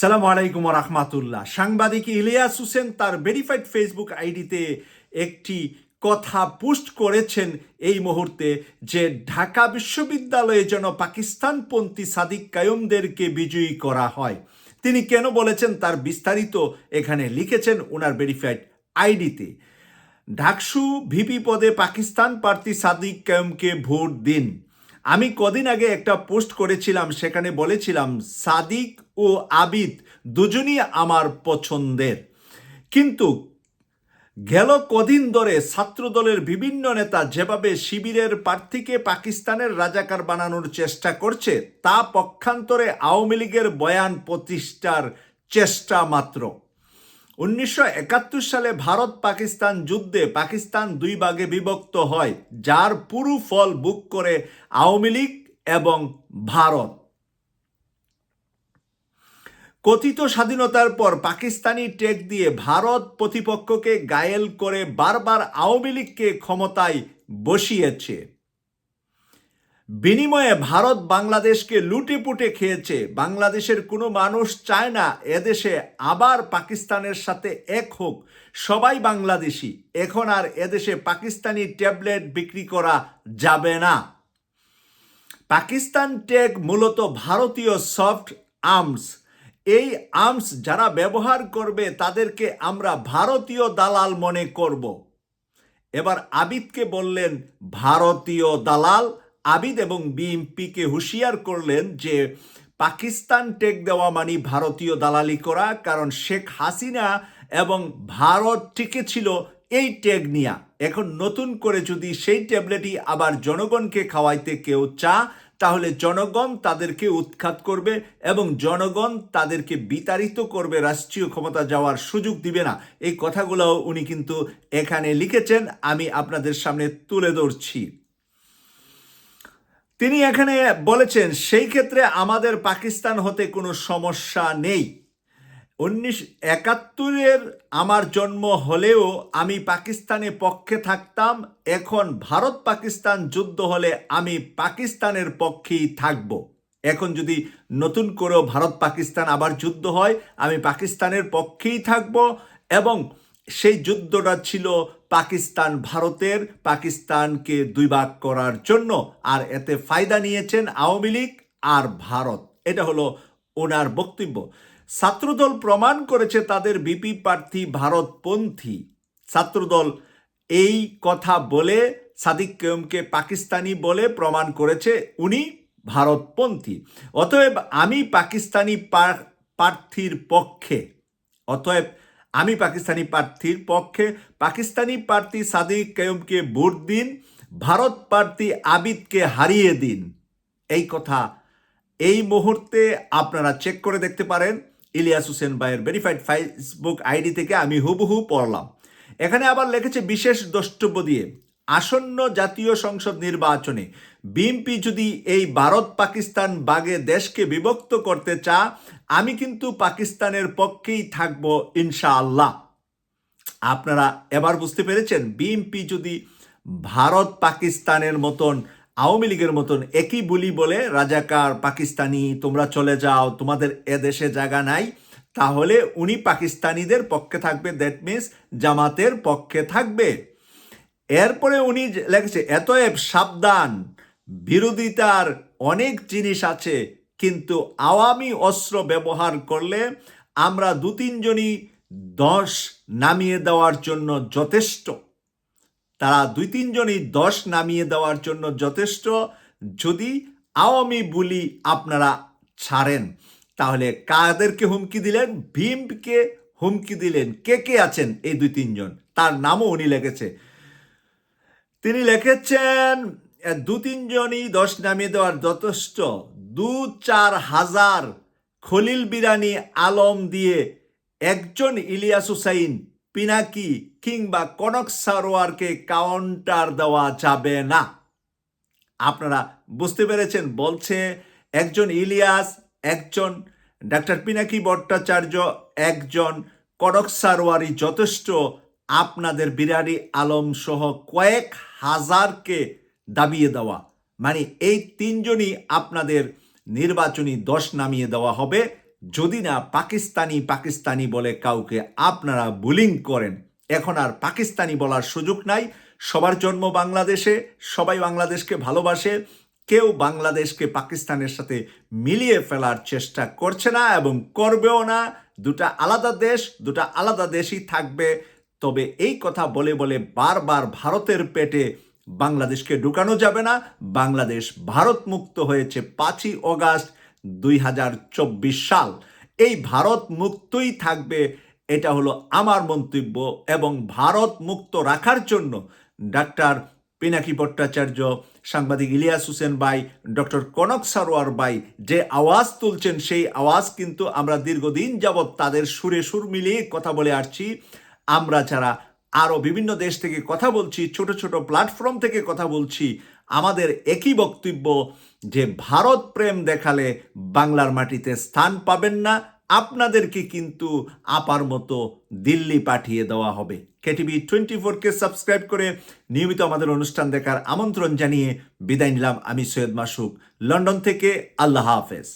সালাম আলাইকুম রহমাতুল্লাহ। সাংবাদিক ইলিয়াস হোসেন তার ভেরিফাইড ফেসবুক আইডিতে একটি কথা পোস্ট করেছেন এই মুহূর্তে যে ঢাকা বিশ্ববিদ্যালয়ে যেন পাকিস্তানপন্থী সাদিক কায়ুমদেরকে বিজয়ী করা হয়। তিনি কেন বলেছেন তার বিস্তারিত এখানে লিখেছেন ওনার ভেরিফাইড আইডিতে। ঢাকসু ভিপি পদে পাকিস্তান প্রার্থী সাদিক কায়ুমকে ভোট দিন। আমি কদিন আগে একটা পোস্ট করেছিলাম, সেখানে বলেছিলাম, সাদিক ও আবিদ দুজনই আমার পছন্দের। কিন্তু গেল কদিন ধরে ছাত্রদলের বিভিন্ন নেতা যেভাবে শিবিরের প্রার্থীকে পাকিস্তানের রাজাকার বানানোর চেষ্টা করছে, তা পক্ষান্তরে আওয়ামী লীগের বয়ান প্রতিষ্ঠার চেষ্টা মাত্র। উনিশশো একাত্তর সালে ভারত পাকিস্তান যুদ্ধে পাকিস্তান দুই ভাগে বিভক্ত হয়, যার পুরো ফল বুক করে আওয়ামী লীগ এবং ভারত। কথিত স্বাধীনতার পর পাকিস্তানি টেক দিয়ে ভারত প্রতিপক্ষকে গায়েল করে বারবার আওয়ামী লীগকে ক্ষমতায় বসিয়েছে। বিনিময়ে ভারত বাংলাদেশকে লুটে পুটে খেয়েছে। বাংলাদেশের কোনো মানুষ চায় না এদেশে আবার পাকিস্তানের সাথে এক হোক। সবাই বাংলাদেশি। এখন আর এদেশে পাকিস্তানি ট্যাবলেট বিক্রি করা যাবে না। পাকিস্তান টেক মূলত ভারতীয় সফট আর্মস। এই আর্মস যারা ব্যবহার করবে, তাদেরকে আমরা ভারতীয় দালাল মনে করব। এবার আবিদকে বললেন, ভারতীয় দালাল আবিদ এবং বিএমপিকে হুঁশিয়ার করলেন যে পাকিস্তান টেক দেওয়া মানে ভারতীয় দালালি করা, কারণ শেখ হাসিনা এবং ভারত টিকে ছিল এই টেক নিয়া। এখন নতুন করে যদি সেই ট্যাবলেটই আবার জনগণকে খাওয়াইতে কেউ চা, তাহলে জনগণ তাদেরকে উৎখাত করবে এবং জনগণ তাদেরকে বিতাড়িত করবে, রাষ্ট্রীয় ক্ষমতা যাওয়ার সুযোগ দিবে না। এই কথাগুলো উনি কিন্তু এখানে লিখেছেন, আমি আপনাদের সামনে তুলে ধরছি। তিনি এখানে বলেছেন, সেই ক্ষেত্রে আমাদের পাকিস্তান হতে কোনো সমস্যা নেই। উনিশ একাত্তরের আমার জন্ম হলেও আমি পাকিস্তানের পক্ষে থাকতাম, এখন ভারত পাকিস্তান যুদ্ধ হলে আমি পাকিস্তানের পক্ষেই থাকব। এখন যদি নতুন করেও ভারত পাকিস্তান আবার যুদ্ধ হয়, আমি পাকিস্তানের পক্ষেই থাকব এবং সেই যুদ্ধটা ছিল পাকিস্তান ভারতের পাকিস্তানকে দুই ভাগ করার জন্য আর এতে ফায়দা নিয়েছেন আওয়ামী লীগ আর ভারত। এটা হলো ওনার বক্তব্য। ছাত্রদল প্রমাণ করেছে তাদের বিপি প্রার্থী ভারতপন্থী। ছাত্রদল এই কথা বলে, সাদিক কেয়মকে পাকিস্তানি বলে প্রমাণ করেছে উনি ভারতপন্থী। অতএব আমি পাকিস্তানি প্রার্থীর পক্ষে, অতএব আমি পাকিস্তানি প্রার্থীর পক্ষে পাকিস্তানি প্রার্থী সাদিক কেয়মকে ভোট দিন, ভারত প্রার্থী আবিদকে হারিয়ে দিন। এই কথা এই মুহূর্তে আপনারা চেক করে দেখতে পারেন। ইলিয়াস হোসেন ভাইয়ের ভেরিফাইড ফেসবুক আইডি থেকে আমি হুবহু পড়লাম। এখানে আবার লেখেছে বিশেষ দ্রষ্টব্য দিয়ে। আসন্ন জাতীয় সংসদ নির্বাচনে বিএনপি যদি এই ভারত পাকিস্তান বাগে দেশকে বিভক্ত করতে চা আমি কিন্তু পাকিস্তানের পক্ষেই থাকব ইনশাআল্লাহ। আপনারা এবার বুঝতে পেরেছেন, বিএনপি যদি ভারত পাকিস্তানের মতন, আওয়ামী লীগের মতন একই বলি বলে, রাজাকার পাকিস্তানি, তোমরা চলে যাও, তোমাদের এ দেশে জায়গা নাই, তাহলে উনি পাকিস্তানিদের পক্ষে থাকবে দ্যাট মিনস জামাতের পক্ষে থাকবে। এরপরে উনি লেগেছে এতএব সাবধান, বিরোধিতার অনেক জিনিস আছে, কিন্তু আওয়ামী অস্ত্র ব্যবহার করলে আমরা দু তিনজনই দশ নামিয়ে দেওয়ার জন্য যথেষ্ট। তারা দুই তিনজনই দশ নামিয়ে দেওয়ার জন্য যথেষ্ট। যদি আওয়ামী বুলি আপনারা ছাড়েন, তাহলে কাদেরকে হুমকি দিলেন? ভীমকে হুমকি দিলেন। কে কে আছেন এই দুই তিনজন তার নামও উনি লেগেছে তিনি লিখেছেন দু তিনজনই দশ নামিয়ে দেওয়ার যথেষ্ট। দু চার হাজার খলিল বিরানি আলম দিয়ে একজন ইলিয়াস হুসাইন, পিনাকি কিংবা কনক সারোয়ারকে কাউন্টার দেওয়া যাবে না। আপনারা বুঝতে পেরেছেন, বলছে একজন ইলিয়াস, একজন ডাক্তার পিনাকি ভট্টাচার্য, একজন কনক সারোয়ারই যথেষ্ট। আপনাদের বিরানি আলম সহ কয়েক হাজারকে দাবিয়ে দেওয়া। মানে এই তিনজনই আপনাদের নির্বাচনী দশ নামিয়ে দেওয়া হবে। যদি না পাকিস্তানি পাকিস্তানি বলে কাউকে আপনারা বুলিং করেন, এখন আর পাকিস্তানি বলার সুযোগ নাই। সবার জন্ম বাংলাদেশে, সবাই বাংলাদেশকে ভালোবাসে। কেউ বাংলাদেশকে পাকিস্তানের সাথে মিলিয়ে ফেলার চেষ্টা করছে না এবং করবেও না। দুটা আলাদা দেশ, দুটা আলাদা দেশই থাকবে। তবে এই কথা বলে বলে বারবার ভারতের পেটে বাংলাদেশকে ঢুকানো যাবে না। বাংলাদেশ ভারত মুক্ত হয়েছে পাঁচই অগাস্ট দুই হাজার চব্বিশ সাল। এই ভারত মুক্তই থাকবে, এটা হলো আমার মন্তব্য এবং ভারত মুক্ত রাখার জন্য ডাক্তার পিনাকি ভট্টাচার্য, সাংবাদিক ইলিয়াস হোসেন ভাই, ডক্টর কনক সারোয়ার ভাই যে আওয়াজ তুলছেন সেই আওয়াজ কিন্তু আমরা দীর্ঘদিন যাবৎ তাদের সুরে সুর মিলিয়ে কথা বলে আসছি। আমরা যারা আরও বিভিন্ন দেশ থেকে কথা বলছি, ছোট ছোট প্ল্যাটফর্ম থেকে কথা বলছি, আমাদের একই বক্তব্য যে ভারত প্রেম দেখালে বাংলার মাটিতে স্থান পাবেন না, আপনাদেরকে কিন্তু আপার মতো দিল্লি পাঠিয়ে দেওয়া হবে। কেটিভি টোয়েন্টি ফোরকে সাবস্ক্রাইব করে নিয়মিত আমাদের অনুষ্ঠান দেখার আমন্ত্রণ জানিয়ে বিদায় নিলাম। আমি সৈয়দ মাসুক লন্ডন থেকে আল্লাহ হাফেজ।